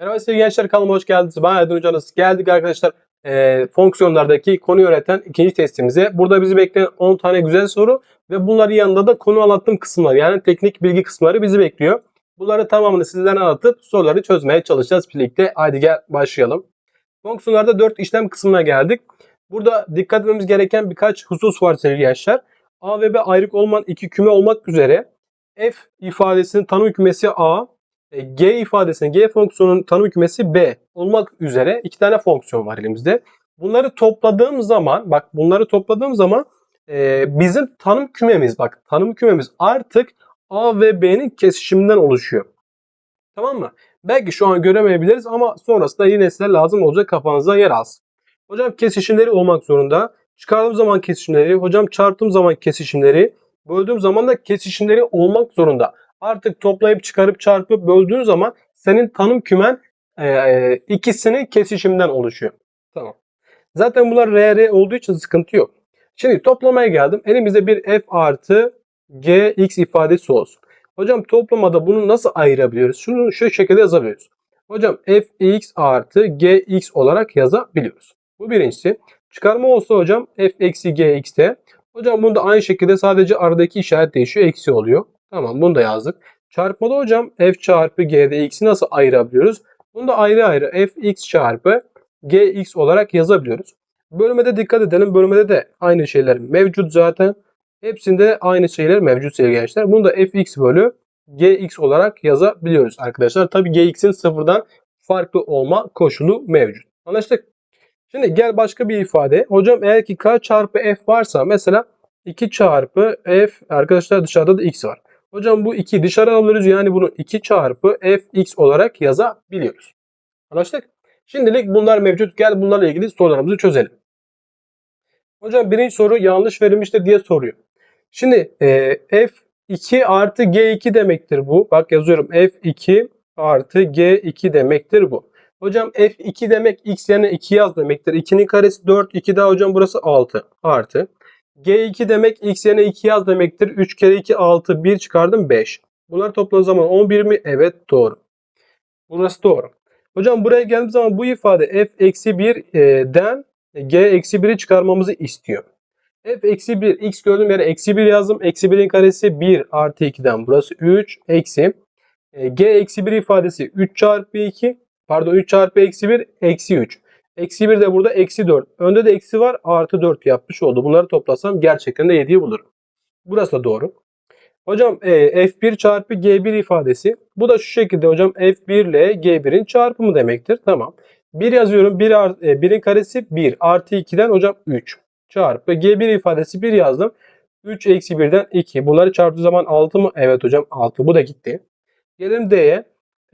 Merhaba sevgili gençler kanalıma hoş geldiniz. Ben Aydın Hocanız. Geldik arkadaşlar e, fonksiyonlardaki konuyu öğreten ikinci testimize. Burada bizi bekleyen 10 tane güzel soru ve bunların yanında da konu anlattığım kısımlar yani teknik bilgi kısımları bizi bekliyor. Bunları tamamını sizlerden anlatıp soruları çözmeye çalışacağız birlikte. Haydi gel başlayalım. Fonksiyonlarda 4 işlem kısmına geldik. Burada dikkat etmemiz gereken birkaç husus var sevgili gençler. A ve B ayrık olmayan iki küme olmak üzere f ifadesinin tanım kümesi A, G ifadesinin G fonksiyonunun tanım kümesi B olmak üzere iki tane fonksiyon var elimizde. Bunları topladığım zaman bak bunları topladığım zaman e, bizim tanım kümemiz bak tanım kümemiz artık A ve B'nin kesişiminden oluşuyor. Tamam mı? Belki şu an göremeyebiliriz ama sonrasında yine size lazım olacak kafanıza yer alsın. Hocam kesişimleri olmak zorunda. Çıkardığım zaman kesişimleri, hocam çarptığım zaman kesişimleri, böldüğüm zaman da kesişimleri olmak zorunda. Artık toplayıp çıkarıp çarpıp böldüğün zaman senin tanım kümen e, e, ikisinin kesişimden oluşuyor. Tamam. Zaten bunlar RR olduğu için sıkıntı yok. Şimdi toplamaya geldim. Elimizde bir f artı gx ifadesi olsun. Hocam toplamada bunu nasıl ayırabiliyoruz? Şunu şu şekilde yazabiliyoruz. Hocam fx artı gx olarak yazabiliyoruz. Bu birincisi. Çıkarma olsa hocam f eksi gx'te. Hocam bunda aynı şekilde sadece aradaki işaret değişiyor. Eksi oluyor. Tamam bunu da yazdık. Çarpmada hocam f çarpı g'de x'i nasıl ayırabiliyoruz? Bunu da ayrı ayrı fx çarpı gx olarak yazabiliyoruz. Bölmede dikkat edelim. Bölmede de aynı şeyler mevcut zaten. Hepsinde aynı şeyler mevcut sevgili gençler. Bunu da fx bölü gx olarak yazabiliyoruz arkadaşlar. Tabi gx'in sıfırdan farklı olma koşulu mevcut. Anlaştık? Şimdi gel başka bir ifade. Hocam eğer ki k çarpı f varsa mesela 2 çarpı f arkadaşlar dışarıda da x var. Hocam bu 2 dışarı alıyoruz yani bunu 2 çarpı fx olarak yazabiliyoruz. Anlaştık? Şimdilik bunlar mevcut. Gel bunlarla ilgili sorularımızı çözelim. Hocam birinci soru yanlış verilmiştir diye soruyor. Şimdi e, f2 artı g2 demektir bu. Bak yazıyorum f2 artı g2 demektir bu. Hocam f2 demek x yerine 2 yaz demektir. 2'nin karesi 4. 2 daha hocam burası 6 artı. G2 demek x yerine 2 yaz demektir. 3 kere 2 6 1 çıkardım 5. Bunlar toplam zaman 11 mi? Evet doğru. Burası doğru. Hocam buraya geldiğim zaman bu ifade f eksi 1'den g eksi 1'i çıkarmamızı istiyor. f eksi 1 x gördüğüm yere eksi 1 yazdım. Eksi 1'in karesi 1 artı 2'den burası 3 eksi. E, g eksi 1 ifadesi 3 çarpı 2 pardon 3 çarpı eksi 1 eksi 3. Eksi 1 de burada eksi 4. Önde de eksi var artı 4 yapmış oldu. Bunları toplasam gerçekten de 7'yi bulurum. Burası da doğru. Hocam e, F1 çarpı G1 ifadesi. Bu da şu şekilde hocam F1 ile G1'in çarpımı demektir. Tamam. 1 yazıyorum. 1 art, e, 1'in karesi 1 artı 2'den hocam 3 çarpı G1 ifadesi 1 yazdım. 3 eksi 1'den 2. Bunları çarptığı zaman 6 mı? Evet hocam 6. Bu da gitti. Gelelim D'ye.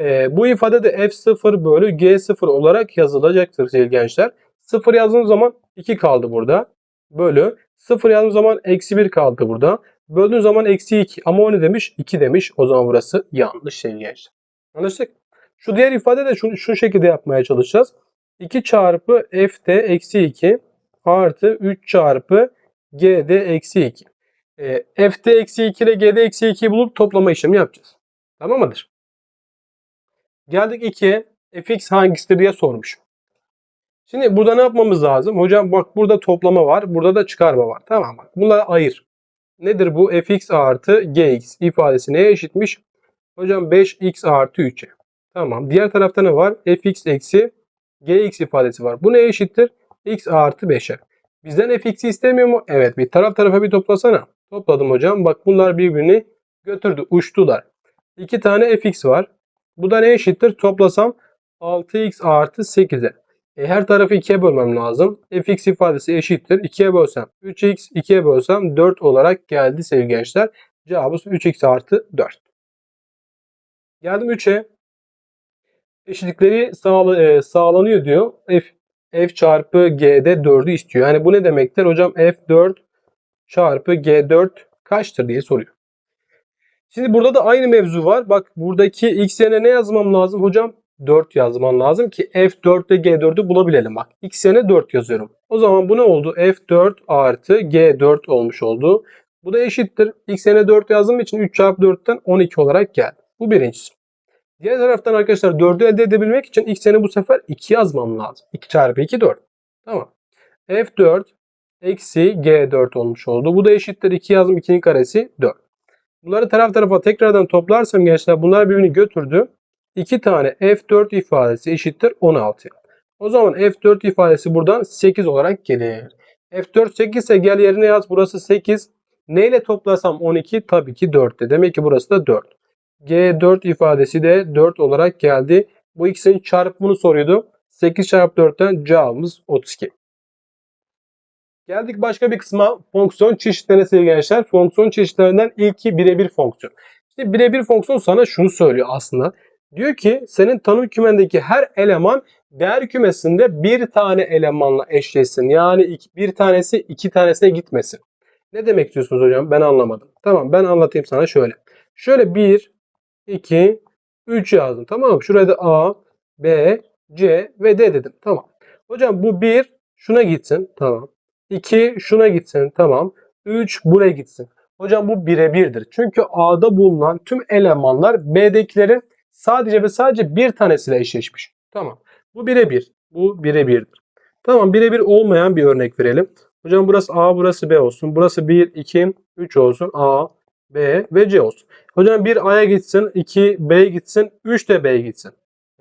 E, bu ifade de F0 bölü G0 olarak yazılacaktır sevgili gençler. 0 yazdığım zaman 2 kaldı burada. Bölü. 0 yazdığım zaman eksi 1 kaldı burada. Böldüğün zaman eksi 2. Ama o ne demiş? 2 demiş. O zaman burası yanlış sevgili gençler. Anlaştık? Şu diğer ifade de şu, şu şekilde yapmaya çalışacağız. 2 çarpı f'de eksi 2 artı 3 çarpı g'de eksi 2. E, f'de eksi 2 ile g'de eksi 2'yi bulup toplama işlemi yapacağız. Tamam mıdır? Geldik 2'ye. fx hangisidir diye sormuş. Şimdi burada ne yapmamız lazım? Hocam bak burada toplama var. Burada da çıkarma var. Tamam bak. Bunları ayır. Nedir bu? fx artı gx ifadesi neye eşitmiş? Hocam 5x artı 3'e. Tamam. Diğer tarafta ne var? fx eksi gx ifadesi var. Bu neye eşittir? x artı 5'e. Bizden fx'i istemiyor mu? Evet. Bir taraf tarafa bir toplasana. Topladım hocam. Bak bunlar birbirini götürdü. Uçtular. İki tane fx var. Bu da ne eşittir? Toplasam 6x artı 8'e. E, her tarafı 2'ye bölmem lazım. fx ifadesi eşittir. 2'ye bölsem 3x, 2'ye bölsem 4 olarak geldi sevgili gençler. Cevabımız 3x artı 4. Geldim 3'e. Eşitlikleri sağla, e, sağlanıyor diyor. F, f çarpı g'de 4'ü istiyor. Yani bu ne demektir? Hocam f4 çarpı g4 kaçtır diye soruyor. Şimdi burada da aynı mevzu var. Bak buradaki x yerine ne yazmam lazım hocam? 4 yazman lazım ki f4 ile g4'ü bulabilelim. Bak x yerine 4 yazıyorum. O zaman bu ne oldu? f4 artı g4 olmuş oldu. Bu da eşittir. x yerine 4 yazdığım için 3 çarpı 4'ten 12 olarak geldi. Bu birincisi. Diğer taraftan arkadaşlar 4'ü elde edebilmek için x'ini bu sefer 2 yazmam lazım. 2 çarpı 2 4. Tamam. F4 eksi G4 olmuş oldu. Bu da eşittir 2 yazdım 2'nin karesi 4. Bunları taraf tarafa tekrardan toplarsam gençler bunlar birbirini götürdü. 2 tane F4 ifadesi eşittir 16. O zaman F4 ifadesi buradan 8 olarak gelir. F4 8 ise gel yerine yaz. Burası 8. Neyle toplasam 12? Tabii ki 4'te. Demek ki burası da 4. G4 ifadesi de 4 olarak geldi. Bu ikisinin çarpımını soruyordu. 8 çarpı 4'ten cevabımız 32. Geldik başka bir kısma. Fonksiyon çeşitlerine sevgili gençler. Fonksiyon çeşitlerinden ilki birebir fonksiyon. İşte birebir fonksiyon sana şunu söylüyor aslında. Diyor ki senin tanım kümendeki her eleman değer kümesinde bir tane elemanla eşleşsin. Yani iki- bir tanesi iki tanesine gitmesin. Ne demek istiyorsunuz hocam? Ben anlamadım. Tamam ben anlatayım sana şöyle. Şöyle 1, 2, 3 yazdım. Tamam mı? Şuraya da A, B, C ve D dedim. Tamam. Hocam bu 1 şuna gitsin. Tamam. 2 şuna gitsin. Tamam. 3 buraya gitsin. Hocam bu birebirdir. Çünkü A'da bulunan tüm elemanlar B'dekilerin sadece ve sadece bir tanesiyle eşleşmiş. Tamam. Bu birebir. Bu birebirdir. Tamam birebir olmayan bir örnek verelim. Hocam burası A, burası B olsun. Burası 1, 2, 3 olsun. A, B ve C olsun. Hocam bir A'ya gitsin, 2 B'ye gitsin, 3 de B'ye gitsin.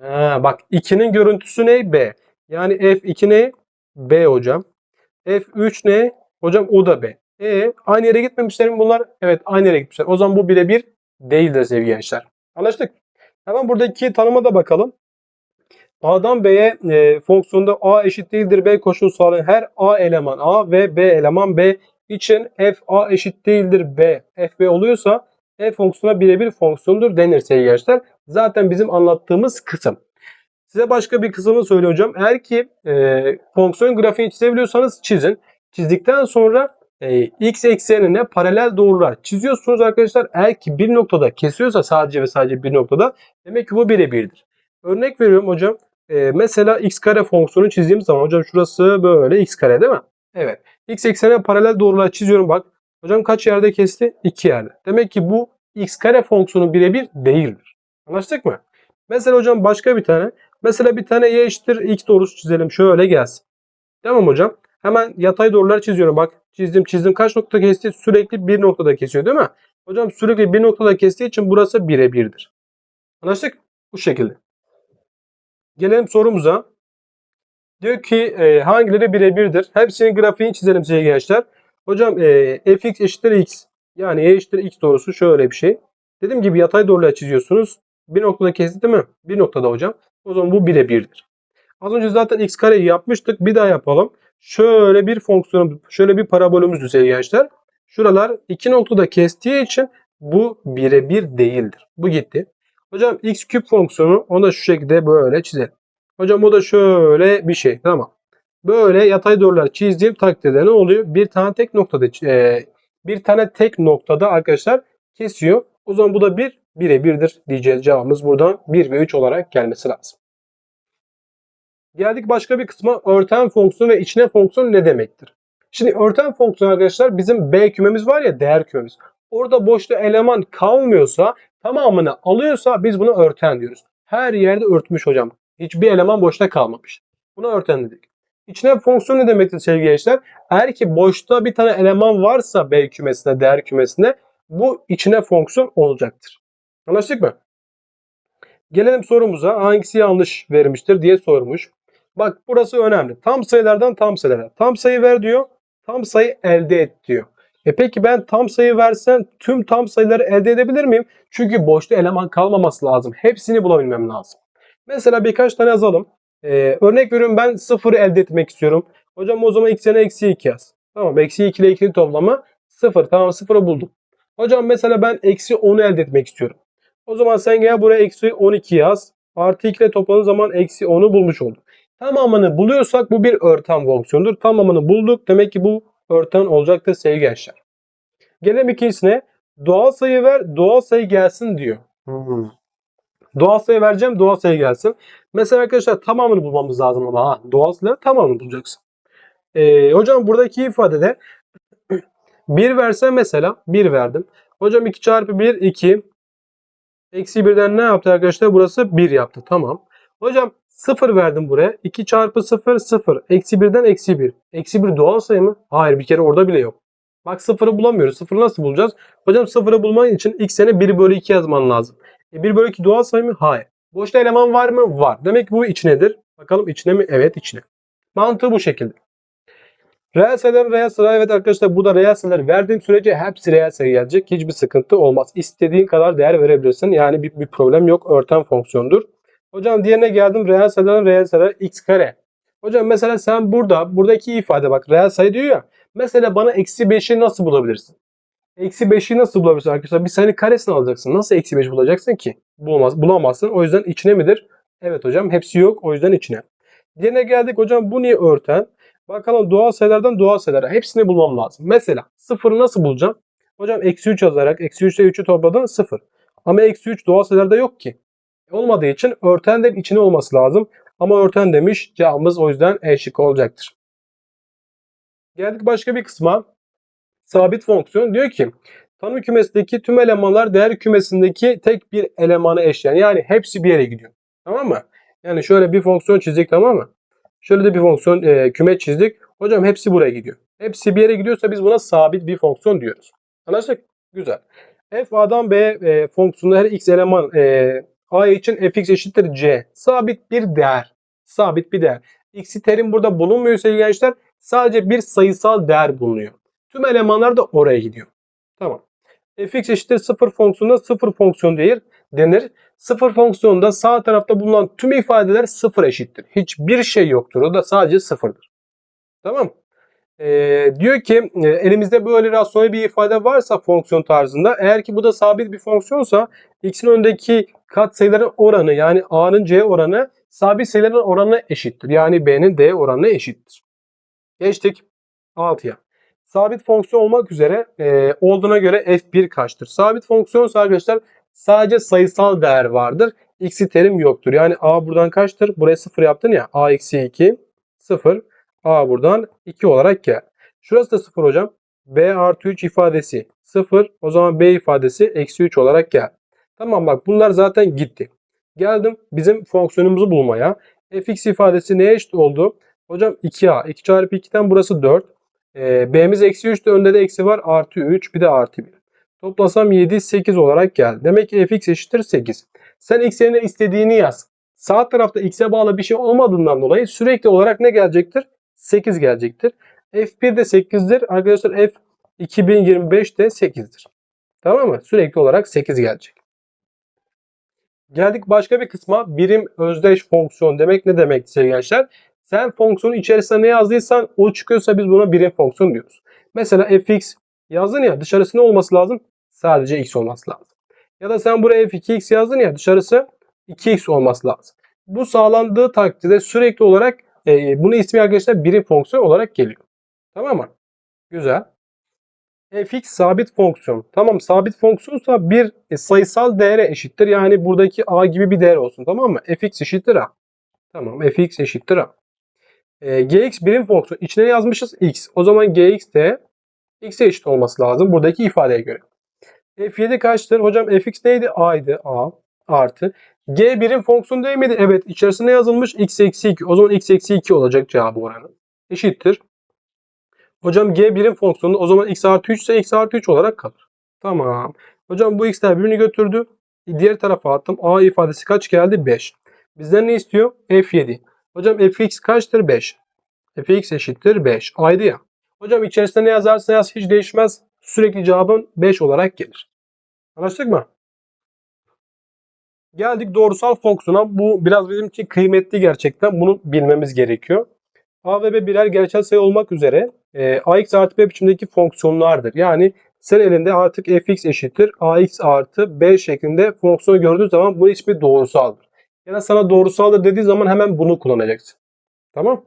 Ha, bak 2'nin görüntüsü ne? B. Yani F2 ne? B hocam. F3 ne? Hocam o da B. E aynı yere gitmemişler mi bunlar? Evet aynı yere gitmişler. O zaman bu birebir değildir sevgili gençler. Anlaştık. Hemen buradaki tanıma da bakalım. A'dan B'ye e, fonksiyonda A eşit değildir B koşulu sağlayan her A eleman A ve B eleman B için f A eşit değildir B. f B oluyorsa f fonksiyona birebir fonksiyondur denir sevgili gençler. Zaten bizim anlattığımız kısım. Size başka bir kısmını söyleyeyim hocam. Eğer ki e, fonksiyon grafiğini çizebiliyorsanız çizin. Çizdikten sonra e, x eksenine paralel doğrular çiziyorsunuz arkadaşlar. Eğer ki bir noktada kesiyorsa sadece ve sadece bir noktada demek ki bu birebirdir. Örnek veriyorum hocam. E, mesela x kare fonksiyonu çizdiğim zaman hocam şurası böyle x kare değil mi? Evet. X eksenine paralel doğrular çiziyorum bak. Hocam kaç yerde kesti? 2 yerde. Demek ki bu x kare fonksiyonu birebir değildir. Anlaştık mı? Mesela hocam başka bir tane. Mesela bir tane y eşittir x doğrusu çizelim. Şöyle gelsin. Tamam hocam. Hemen yatay doğrular çiziyorum. Bak çizdim çizdim. Kaç nokta kesti? Sürekli bir noktada kesiyor değil mi? Hocam sürekli bir noktada kestiği için burası birebirdir. Anlaştık? Bu şekilde. Gelelim sorumuza. Diyor ki e, hangileri birebirdir? Hepsinin grafiğini çizelim sevgili gençler. Hocam e, fx eşittir x. Yani y eşittir x doğrusu şöyle bir şey. Dediğim gibi yatay doğrular çiziyorsunuz. Bir noktada kesti değil mi? Bir noktada hocam. O zaman bu birebirdir. Az önce zaten x kareyi yapmıştık. Bir daha yapalım. Şöyle bir fonksiyon, şöyle bir parabolümüz sevgili gençler. Şuralar iki noktada kestiği için bu birebir değildir. Bu gitti. Hocam x küp fonksiyonu onu da şu şekilde böyle çizelim. Hocam bu da şöyle bir şey. Tamam. Böyle yatay doğrular çizdiğim takdirde ne oluyor? Bir tane tek noktada e, bir tane tek noktada arkadaşlar kesiyor. O zaman bu da bir birebirdir diyeceğiz. Cevabımız buradan 1 ve 3 olarak gelmesi lazım. Geldik başka bir kısma. Örten fonksiyon ve içine fonksiyon ne demektir? Şimdi örten fonksiyon arkadaşlar bizim B kümemiz var ya değer kümemiz. Orada boşta eleman kalmıyorsa tamamını alıyorsa biz buna örten diyoruz. Her yerde örtmüş hocam. Hiçbir eleman boşta kalmamış. Buna örten dedik. İçine fonksiyon ne demektir sevgili gençler? Eğer ki boşta bir tane eleman varsa B kümesinde, değer kümesinde bu içine fonksiyon olacaktır. Anlaştık mı? Gelelim sorumuza. Hangisi yanlış vermiştir diye sormuş. Bak burası önemli. Tam sayılardan tam sayılara. Tam sayı ver diyor. Tam sayı elde et diyor. E peki ben tam sayı versen tüm tam sayıları elde edebilir miyim? Çünkü boşta eleman kalmaması lazım. Hepsini bulabilmem lazım. Mesela birkaç tane yazalım. Ee, örnek veriyorum ben sıfırı elde etmek istiyorum. Hocam o zaman x yerine eksi 2 yaz. Tamam eksi 2 ile 2'nin toplamı 0. Tamam sıfırı buldum. Hocam mesela ben eksi 10'u elde etmek istiyorum. O zaman sen gel buraya eksi 12 yaz. Artı 2 ile topladığın zaman eksi 10'u bulmuş olduk. Tamamını buluyorsak bu bir örten fonksiyonudur. Tamamını bulduk. Demek ki bu örten olacaktır sevgili gençler. Gelelim ikincisine. Doğal sayı ver, doğal sayı gelsin diyor. Hmm. Doğal sayı vereceğim, doğal sayı gelsin. Mesela arkadaşlar tamamını bulmamız lazım ama ha, doğal sayı tamamını bulacaksın. Ee, hocam buradaki ifadede 1 verse mesela 1 verdim. Hocam 2 çarpı 1 2. Eksi 1'den ne yaptı arkadaşlar? Burası 1 yaptı. Tamam. Hocam 0 verdim buraya. 2 çarpı 0 0. Eksi 1'den eksi 1. Eksi 1 doğal sayı mı? Hayır bir kere orada bile yok. Bak 0'ı bulamıyoruz. 0'ı nasıl bulacağız? Hocam 0'ı bulman için x'ine 1 bölü 2 yazman lazım. E 1 bölü 2 doğal sayı mı? Hayır. Boşta eleman var mı? Var. Demek ki bu içinedir. Bakalım içine mi? Evet içine. Mantığı bu şekilde. Reel sayıların reel sayı. Evet arkadaşlar bu da reel sayılar verdiğim sürece hepsi reel sayı gelecek. Hiçbir sıkıntı olmaz. İstediğin kadar değer verebilirsin. Yani bir, bir problem yok. Örten fonksiyondur. Hocam diğerine geldim. Reel sayıların reel sayıları x kare. Hocam mesela sen burada buradaki ifade bak reel sayı diyor ya. Mesela bana eksi 5'i nasıl bulabilirsin? Eksi 5'i nasıl bulabilirsin arkadaşlar? Bir sayının karesini alacaksın. Nasıl eksi 5 bulacaksın ki? Bulamaz, bulamazsın. O yüzden içine midir? Evet hocam hepsi yok. O yüzden içine. Diğerine geldik hocam bu niye örten? Bakalım doğal sayılardan doğal sayılara. Hepsini bulmam lazım. Mesela sıfırı nasıl bulacağım? Hocam eksi 3 yazarak eksi 3 ile 3'ü topladın 0. Ama eksi 3 doğal sayılarda yok ki. Olmadığı için örten de içine olması lazım. Ama örten demiş. Cevabımız o yüzden E olacaktır. Geldik başka bir kısma. Sabit fonksiyon diyor ki tanım kümesindeki tüm elemanlar değer kümesindeki tek bir elemanı eşleyen. Yani hepsi bir yere gidiyor. Tamam mı? Yani şöyle bir fonksiyon çizdik tamam mı? Şöyle de bir fonksiyon e, küme çizdik. Hocam hepsi buraya gidiyor. Hepsi bir yere gidiyorsa biz buna sabit bir fonksiyon diyoruz. Anlaştık? Güzel. F A'dan B e, fonksiyonu her x eleman e, A için fx eşittir c. Sabit bir değer. Sabit bir değer. X'i terim burada bulunmuyor sevgili gençler. Sadece bir sayısal değer bulunuyor. Tüm elemanlar da oraya gidiyor. Tamam. fx eşittir 0 fonksiyonunda 0 fonksiyon değer denir. 0 fonksiyonunda sağ tarafta bulunan tüm ifadeler 0 eşittir. Hiçbir şey yoktur. O da sadece 0'dır. Tamam. Ee, diyor ki e, elimizde böyle rasyonel bir ifade varsa fonksiyon tarzında eğer ki bu da sabit bir fonksiyonsa x'in önündeki katsayıların oranı yani a'nın c oranı sabit sayıların oranına eşittir. Yani b'nin d oranına eşittir. Geçtik 6'ya. Sabit fonksiyon olmak üzere e, olduğuna göre f1 kaçtır? Sabit fonksiyonsa arkadaşlar sadece sayısal değer vardır. X'i terim yoktur. Yani a buradan kaçtır? Buraya 0 yaptın ya. a eksi 2 0. A buradan 2 olarak gel. Şurası da 0 hocam. B artı 3 ifadesi 0. O zaman B ifadesi eksi 3 olarak gel. Tamam bak bunlar zaten gitti. Geldim bizim fonksiyonumuzu bulmaya. fx ifadesi neye eşit oldu? Hocam 2a. 2 çarpı 2'den burası 4. Ee, B'miz eksi 3 de önde de eksi var. Artı 3 bir de artı 1. Toplasam 7 8 olarak geldi. Demek ki fx eşittir 8. Sen x yerine istediğini yaz. Sağ tarafta x'e bağlı bir şey olmadığından dolayı sürekli olarak ne gelecektir? 8 gelecektir. F1 de 8'dir. Arkadaşlar F 2025 de 8'dir. Tamam mı? Sürekli olarak 8 gelecek. Geldik başka bir kısma. Birim özdeş fonksiyon demek ne demek sevgili gençler? Sen fonksiyonun içerisine ne yazdıysan o çıkıyorsa biz buna birim fonksiyon diyoruz. Mesela fx yazdın ya dışarısı ne olması lazım? Sadece x olması lazım. Ya da sen buraya f2x yazdın ya dışarısı 2x olması lazım. Bu sağlandığı takdirde sürekli olarak e, bunun ismi arkadaşlar birim fonksiyon olarak geliyor. Tamam mı? Güzel. fx sabit fonksiyon. Tamam sabit fonksiyonsa bir e, sayısal değere eşittir. Yani buradaki a gibi bir değer olsun. Tamam mı? fx eşittir a. Tamam fx eşittir a. E, gx birim fonksiyon. İçine yazmışız x. O zaman gx de x'e eşit olması lazım. Buradaki ifadeye göre. F7 kaçtır? Hocam fx neydi? a'ydı. a artı. G birim fonksiyon değil miydi? Evet. içerisinde yazılmış x eksi 2. O zaman x eksi 2 olacak cevabı oranı. Eşittir. Hocam G birim fonksiyonu o zaman x artı 3 ise x artı 3 olarak kalır. Tamam. Hocam bu x'ler birbirini götürdü. Diğer tarafa attım. A ifadesi kaç geldi? 5. Bizden ne istiyor? F7. Hocam fx kaçtır? 5. fx eşittir 5. Aydı ya. Hocam içerisinde ne yazarsa yaz hiç değişmez. Sürekli cevabın 5 olarak gelir. Anlaştık mı? Geldik doğrusal fonksiyona. Bu biraz bizim için kıymetli gerçekten. Bunu bilmemiz gerekiyor. A ve B birer gerçel sayı olmak üzere e, ax artı b biçimdeki fonksiyonlardır. Yani sen elinde artık fx eşittir ax artı b şeklinde fonksiyonu gördüğün zaman bu ismi doğrusaldır. Ya da sana doğrusaldır dediği zaman hemen bunu kullanacaksın. Tamam.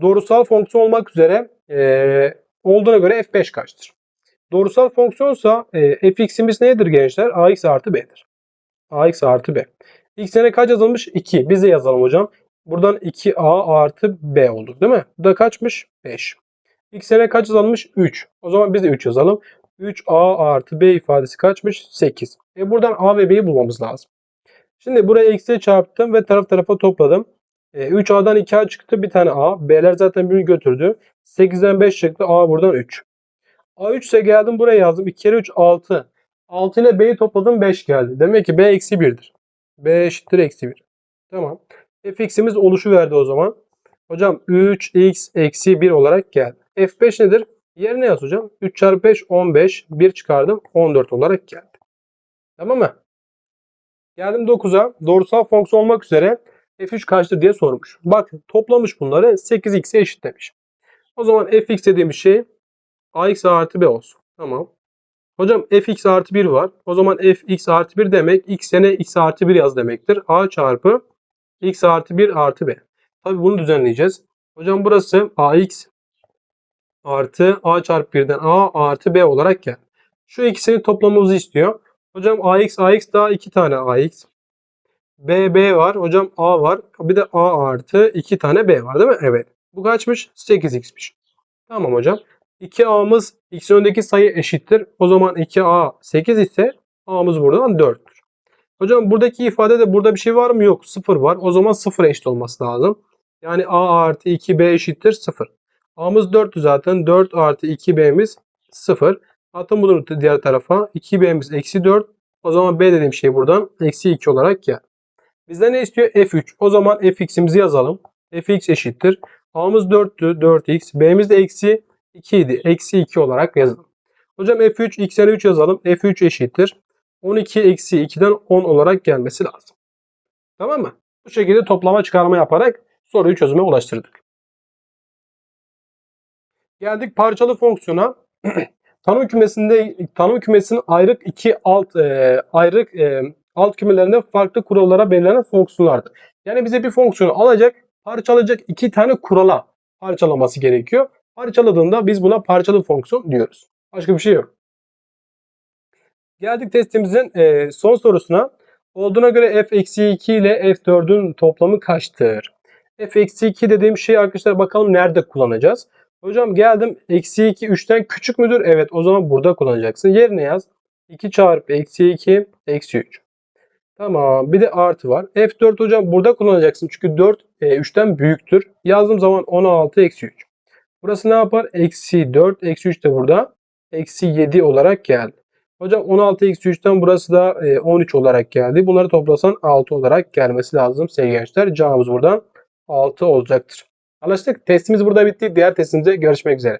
Doğrusal fonksiyon olmak üzere e, olduğuna göre f5 kaçtır? Doğrusal fonksiyonsa e, fx'imiz nedir gençler? ax artı b'dir. ax artı b. x'e kaç yazılmış? 2. Biz de yazalım hocam. Buradan 2a artı b olur değil mi? Bu da kaçmış? 5. x'e kaç yazılmış? 3. O zaman biz de 3 yazalım. 3a artı b ifadesi kaçmış? 8. E buradan a ve b'yi bulmamız lazım. Şimdi buraya eksiye çarptım ve taraf tarafa topladım. E, 3a'dan 2a çıktı bir tane a. B'ler zaten birini götürdü. 8'den 5 çıktı. a buradan 3. a 3 ise geldim buraya yazdım. 2 kere 3 6. 6 ile b'yi topladım 5 geldi. Demek ki b eksi 1'dir. b eşittir eksi 1. Tamam. fx'imiz oluşu verdi o zaman. Hocam 3x eksi 1 olarak geldi. f5 nedir? Yerine yaz hocam. 3 çarpı 5 15. 1 çıkardım 14 olarak geldi. Tamam mı? Geldim 9'a. Doğrusal fonksiyon olmak üzere f3 kaçtır diye sormuş. Bak toplamış bunları 8x'e eşit demiş. O zaman fx dediğimiz şey ax artı b olsun. Tamam. Hocam fx artı 1 var. O zaman fx artı 1 demek x yerine x artı 1 yaz demektir. a çarpı x artı 1 artı b. Tabi bunu düzenleyeceğiz. Hocam burası ax artı a çarpı 1'den a artı b olarak gel. Şu ikisini toplamamızı istiyor. Hocam ax ax daha 2 tane ax. B b var. Hocam a var. Bir de a artı 2 tane b var değil mi? Evet. Bu kaçmış? 8x'miş. Tamam hocam. 2a'mız x'in önündeki sayı eşittir. O zaman 2a 8 ise a'mız buradan 4'tür. Hocam buradaki ifadede burada bir şey var mı? Yok. 0 var. O zaman 0 eşit olması lazım. Yani a artı 2b eşittir 0. a'mız 4'tü zaten. 4 artı 2b'miz 0. Atın bunu diğer tarafa. 2b'miz eksi 4. O zaman b dediğim şey buradan eksi 2 olarak gel. Bizden ne istiyor? f3. O zaman fx'imizi yazalım. fx eşittir. a'mız 4'tü. 4x. b'miz de eksi 2 idi. Eksi 2 olarak yazalım. Hocam f3 x yerine 3 yazalım. f3 eşittir. 12 eksi 2'den 10 olarak gelmesi lazım. Tamam mı? Bu şekilde toplama çıkarma yaparak soruyu çözüme ulaştırdık. Geldik parçalı fonksiyona. tanım kümesinde tanım kümesinin ayrık iki alt e, ayrık e, alt kümelerinde farklı kurallara belirlenen fonksiyonlardır. Yani bize bir fonksiyonu alacak, parçalayacak iki tane kurala parçalaması gerekiyor. Parçaladığında biz buna parçalı fonksiyon diyoruz. Başka bir şey yok. Geldik testimizin e, son sorusuna. Olduğuna göre f-2 ile f4'ün toplamı kaçtır? f-2 dediğim şey arkadaşlar bakalım nerede kullanacağız? Hocam geldim eksi 2 3'ten küçük müdür? Evet o zaman burada kullanacaksın. Yerine yaz. 2 çarpı eksi 2 eksi 3. Tamam bir de artı var. F4 hocam burada kullanacaksın. Çünkü 4 e, 3'ten büyüktür. Yazdığım zaman 16 eksi 3. Burası ne yapar? Eksi 4 eksi 3 de burada. Eksi 7 olarak geldi. Hocam 16 eksi 3'ten burası da e, 13 olarak geldi. Bunları toplasan 6 olarak gelmesi lazım sevgili gençler. Cevabımız buradan 6 olacaktır. Anlaştık. Testimiz burada bitti. Diğer testimize görüşmek üzere.